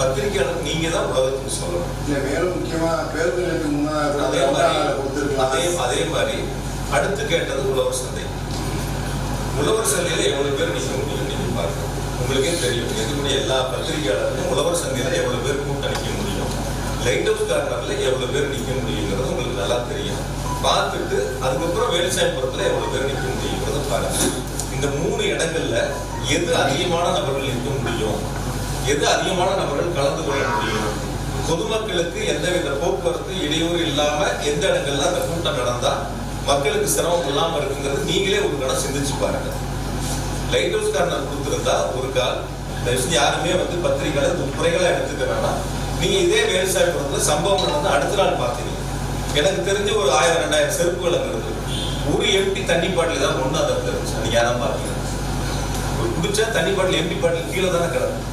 பத்திரிகையாளர் நீங்க தான் உலகத்துக்கு சொல்லணும். இல்ல மேலும் முக்கியமா பேருந்துகளுக்கு முன்னாடி அதே மாதிரி அதே அதே மாதிரி அடுத்து கேட்டது உழவர் சந்தை. உழவர் சந்தையில எவ்வளவு பேர் நிக்க முடியும் நீங்க பாருங்க. உங்களுக்கே தெரியும் எதுக்குடைய எல்லா பத்திரிகையாளர்களும் உழவர் சந்தையில எவ்வளவு பேர் கூட்டம் முடியும். லைட் ஹவுஸ் கார்னர்ல எவ்வளவு பேர் நிக்க முடியுங்கிறது உங்களுக்கு நல்லா தெரியும். பார்த்துட்டு அதுக்கப்புறம் வேலுசாமிபுரத்துல எவ்வளவு பேர் நிக்க முடியுங்கிறத பாருங்க. இந்த மூணு இடங்கள்ல எது அதிகமான நபர்கள் நிற்க முடியும்? எது அதிகமான நபர்கள் கலந்து கொள்ள முடியும்? பொதுமக்களுக்கு எந்தவித போக்குவரத்து இடையூறு இல்லாம எந்த இடங்கள்ல அந்த கூட்டம் நடந்தா மக்களுக்கு சிரமம் இல்லாம இருக்குங்கிறது நீங்களே ஒரு கணம் சிந்திச்சு பாருங்க. லைட் ஹவுஸ் கார்னர் கொடுத்திருந்தா ஒரு கால் தயவுசெய்து யாருமே வந்து பத்திரிகைகளை முறைகளை குறைகளா எடுத்துக்க வேணாம். நீங்க இதே வேலுசாமிபுரத்துல சம்பவம் நடந்து அடுத்த நாள் பார்த்தீங்க. எனக்கு தெரிஞ்சு ஒரு ஆயிரம் ரெண்டாயிரம் செருப்புகள் அங்க இருந்தது ஒரு எம்டி தண்ணி பாட்டில் தான் ஒண்ணு அதை தெரிஞ்சு. அன்னைக்கு யாரும் பார்த்தீங்க. ஒரு குடிச்சா தண்ணி பாட்டில் எம்டி பாட்டில் கீழே தானே கிடக்கும்.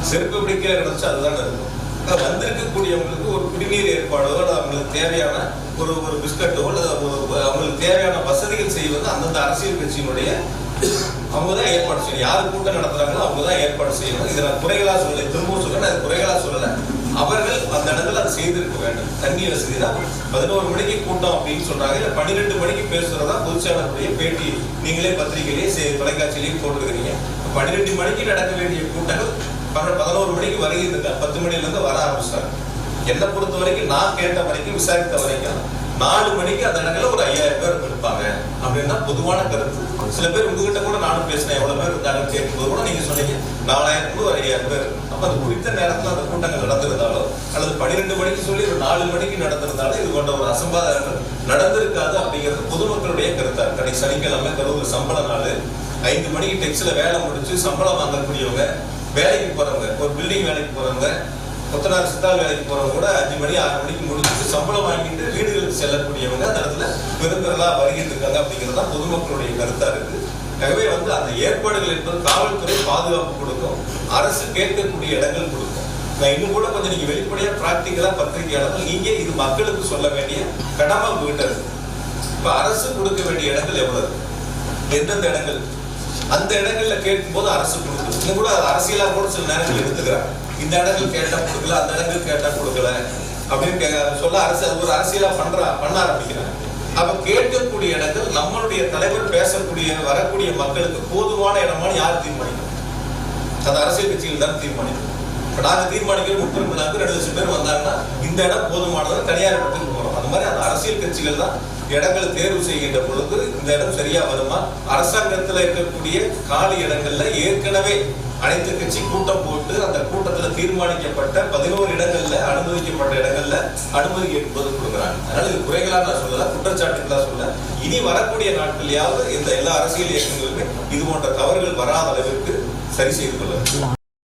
செருப்பு பிடிக்க நினைச்சு அதுதான் இருக்கும். வந்திருக்கக்கூடியவங்களுக்கு ஒரு குடிநீர் ஏற்பாடோ அல்லது அவங்களுக்கு தேவையான ஒரு ஒரு பிஸ்கட்டோ அல்லது அவங்களுக்கு தேவையான வசதிகள் செய்வது அந்தந்த அரசியல் கட்சியினுடைய அவங்க தான் ஏற்பாடு செய்யணும். யார் கூட்டம் நடத்துறாங்களோ அவங்க தான் ஏற்பாடு செய்யணும். இதை நான் குறைகளாக சொல்லலை திரும்பவும் சொல்ல அது குறைகளாக சொல்லலை. அவர்கள் அந்த இடத்துல அதை செய்திருக்க வேண்டும். தண்ணி வசதி தான். பதினோரு மணிக்கு கூட்டம் அப்படின்னு சொல்றாங்க. இல்லை பன்னிரெண்டு மணிக்கு பேசுறதா பொதுச்செயலாளருடைய பேட்டி. நீங்களே பத்திரிகையிலேயே செ- தொலைக்காட்சியிலேயும் போட்டுருக்கிறீங்க. பன்னிரெண்டு மணிக்கு நடக்க வேண்டிய கூட்டங்கள் பதினோரு மணிக்கு வருகிறது பத்து மணில இருந்து வர ஆரம்பிச்சாங்க என்னை பொறுத்த வரைக்கும் நான் கேட்ட வரைக்கும் விசாரித்த வரைக்கும் நாலு மணிக்கு அந்த இடத்துல ஒரு ஐயாயிரம் பேர் இருப்பாங்க அப்படின்னு தான் பொதுவான கருத்து. சில பேர் உங்ககிட்ட கூட நானும் பேசினேன். எவ்வளவு பேர் இருந்தாலும் கேட்கும்போது கூட நீங்க சொன்னீங்க நாலாயிரம் ஒரு ஐயாயிரம் பேர். அப்ப அது குறித்த நேரத்துல அந்த கூட்டங்கள் நடந்திருந்தாலோ அல்லது பன்னிரெண்டு மணிக்கு சொல்லி ஒரு நாலு மணிக்கு நடந்திருந்தாலும் இது கொண்ட ஒரு அசம்பாதங்கள் நடந்திருக்காது அப்படிங்கிறது பொதுமக்களுடைய கருத்தா கடை சனிக்கிழமை கரூர் சம்பள நாள். ஐந்து மணிக்கு டெக்ஸ்ல வேலை முடிச்சு சம்பளம் வாங்கக்கூடியவங்க வேலைக்கு போறவங்க ஒரு பில்டிங் வேலைக்கு போறவங்க கொத்தனார் சித்தால் வேலைக்கு போறவங்க கூட அஞ்சு மணி ஆறு மணிக்கு முடிச்சுட்டு சம்பளம் வாங்கிட்டு வீடுகளுக்கு செல்லக்கூடியவங்க அந்த இடத்துல பெருந்திரளா வருகிட்டு இருக்காங்க அப்படிங்கிறது தான் பொதுமக்களுடைய கருத்தா இருக்கு. ஆகவே வந்து அந்த ஏற்பாடுகள் என்பது காவல்துறை பாதுகாப்பு கொடுக்கும் அரசு கேட்கக்கூடிய இடங்கள் கொடுக்கும். நான் இன்னும் கூட கொஞ்சம் நீங்க வெளிப்படையா பிராக்டிக்கலா பத்திரிகையாளர்கள் நீங்க இது மக்களுக்கு சொல்ல வேண்டிய கடமை உங்ககிட்ட இருக்கு. இப்ப அரசு கொடுக்க வேண்டிய இடங்கள் எவ்வளவு? எந்தெந்த இடங்கள்? அந்த இடங்கள்ல கேட்கும்போது அரசு கொடுக்குது. இன்னும் கூட அது அரசியலா கூட சில நேரங்கள் எடுத்துக்கிறாங்க இந்த இடங்கள் கேட்டா கொடுக்கல அந்த இடங்கள் கேட்டா கொடுக்கல அப்படின்னு சொல்ல அரசு அது ஒரு அரசியலா பண்றா பண்ண ஆரம்பிக்கிறாங்க. அப்ப கேட்கக்கூடிய இடங்கள் நம்மளுடைய தலைவர் பேசக்கூடிய வரக்கூடிய மக்களுக்கு போதுமான இடமான்னு யார் தீர்மானிக்கணும் அது அரசியல் கட்சியில் தான் தீர்மானிக்கணும் இப்ப நாங்க தீர்மானிக்கிற உட்பிரிவு ரெண்டு லட்சம் பேர் வந்தாங்கன்னா இந்த இடம் போதுமானது தனியார் இடத்துக்கு போறோம். அந்த மாதிரி அரசியல் கட்சிகள் தான் இடங்களை தேர்வு செய்கின்ற பொழுது இந்த இடம் சரியா வருமா? அரசாங்கத்துல இருக்கக்கூடிய காலி இடங்கள்ல ஏற்கனவே அனைத்து கட்சி கூட்டம் போட்டு அந்த கூட்டத்துல தீர்மானிக்கப்பட்ட பதினோரு இடங்கள்ல அனுமதிக்கப்பட்ட இடங்கள்ல அனுமதி என்பது கொடுக்குறாங்க. அதனால இது குறைகளா நான் சொல்லல குற்றச்சாட்டுகளா சொல்ல இனி வரக்கூடிய நாட்கள்லயாவது இந்த எல்லா அரசியல் இயக்கங்களுமே இது போன்ற தவறுகள் வராத அளவிற்கு சரி செய்து கொள்ள